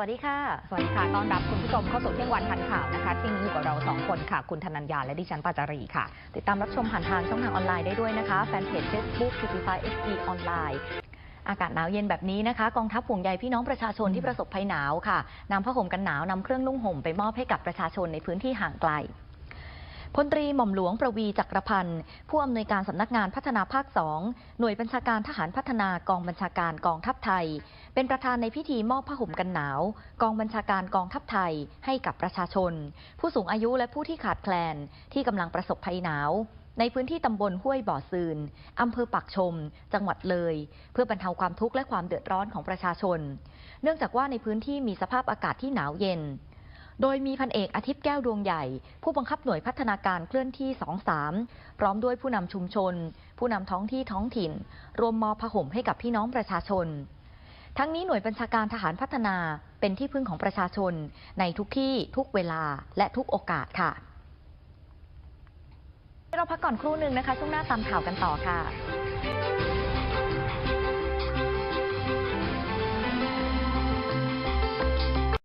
วัสดีค่ะ สวัสดีค่ะ ต้อนรับคุณผู้ชมเข้าสู่เที่ยงวันทันข่าวนะคะที่นี้อยู่กับเราสองคนค่ะ คุณธนัญญาและดิฉันปาจารีค่ะ ติดตามรับชมผ่านทางช่องทางออนไลน์ได้ด้วยนะคะ แฟนเพจ Facebook t 5 SD ออนไลน์อากาศหนาวเย็นแบบนี้นะคะ กองทัพห่วงใยพี่น้องประชาชนที่ประสบภัยหนาวค่ะนำผ้าห่มกันหนาวนำเครื่องนุ่งห่มไปมอบให้กับประชาชนในพื้นที่ห่างไกล พลตรีหม่อมหลวงประวีจักรพันธ์ผู้อำนวยการสำนักงานพัฒนาภาค2หน่วยบัญชาการทหารพัฒนากองบัญชาการกองทัพไทย เป็นประธานในพิธีมอบผ้าห่มกันหนาว กองบัญชาการกองทัพไทยให้กับประชาชน ผู้สูงอายุและผู้ที่ขาดแคลนที่กำลังประสบภัยหนาว ในพื้นที่ตำบลห้วยบ่อซืนอำเภอปากชม จังหวัดเลย เพื่อบรรเทาความทุกข์และความเดือดร้อนของประชาชน เนื่องจากว่าในพื้นที่มีสภาพอากาศที่หนาวเย็น โดยมีพันเอกอาทิตย์แก้วดวงใหญ่ ผู้บังคับหน่วยพัฒนาการเคลื่อนที่ 23 พร้อมด้วยผู้นำชุมชน ผู้นำท้องที่ท้องถิ่น รวมมอบผ้าห่มให้กับพี่น้องประชาชน ทั้งนี้หน่วยบัญชาการทหารพัฒนาเป็นที่พึ่งของประชาชน ในทุกที่ทุกเวลาและทุกโอกาสค่ะ เราพักก่อนครู่หนึ่งนะคะ ช่วงหน้าตามข่าวกันต่อค่ะ